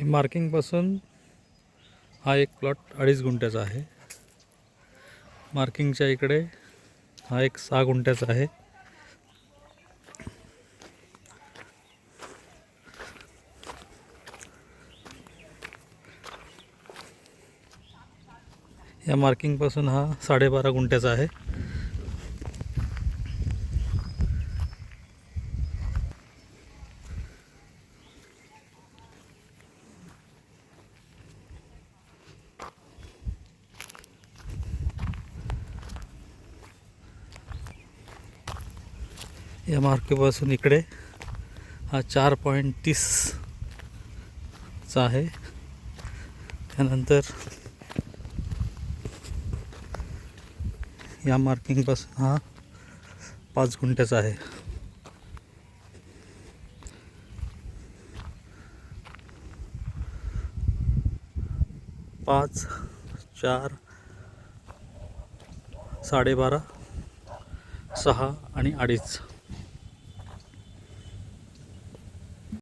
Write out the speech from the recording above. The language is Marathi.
हे मार्किंगपासून हा एक प्लॉट अडीच गुंठ्याचा आहे. मार्किंगच्या इकडे हा एक सहा गुंठ्याचा आहे. या मार्किंगपासून हा साडेबारा गुंठ्याचा आहे. या मार्केपासून इकडे. हा चार पॉईंट तीसचा आहे. त्यानंतर या मार्किंगपासून हा पाच गुंठ्याचा आहे. पाच चार साडेबारा सहा आणि अडीच.